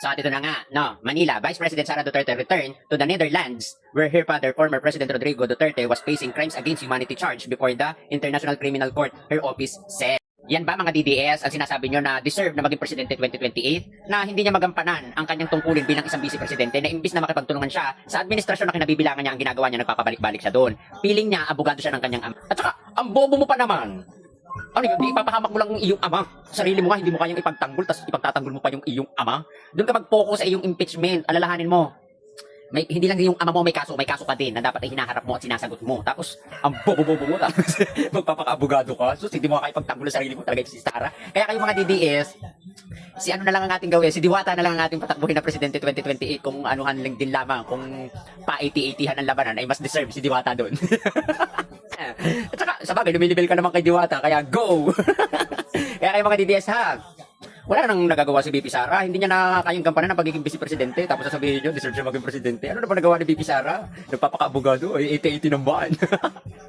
So at ito na nga, no, Manila, Vice President Sara Duterte returned to the Netherlands where her father, former President Rodrigo Duterte, was facing crimes against humanity charge before the International Criminal Court, her office said. Yan ba mga DDS ang sinasabi nyo na deserve na maging presidente 2028 na hindi niya magampanan ang kanyang tungkulin bilang isang vice presidente na imbis na makipagtulungan siya sa administrasyon na kinabibilangan niya ang ginagawa niya nagpapabalik-balik siya doon. Piling niya abogado siya ng kanyang ama. At saka, ang bobo mo pa naman. Ano yun? Di ipapahamak mo lang ang iyong ama. Sarili mo nga, hindi mo kayang ipagtanggol, tapos ipagtatanggol mo pa yung iyong ama. Doon ka mag-focus sa iyong impeachment. Alalahanin mo. May, hindi lang yung ama mo may kaso, may kaso ka din na dapat ay hinaharap mo at sinasagot mo. Tapos, ang bobo-bobo mo, tapos magpapaka-abogado ka. So, hindi mo makakipagtanggol sa sarili mo talaga si Sara. Kaya kayo mga DDS, si ano na lang ang ating gawin, si Diwata na lang ang ating patakbuhin na presidente 2028 kung anuhan lang din lamang, kung pa-80-80han ang labanan ay mas deserve si Diwata doon. Sa bagay, lumilibel ka naman kay Diwata, kaya go! kaya kayo mga DDS ha, wala nang nagagawa si BP Sara. Hindi niya na kayang gampanan ng pagiging vice presidente. Tapos sasabihin niyo, deserve siya maging presidente. Ano na ba nagawa ni BP Sara? Nagpapaka-abogado. Ay, 80-80 ng baan.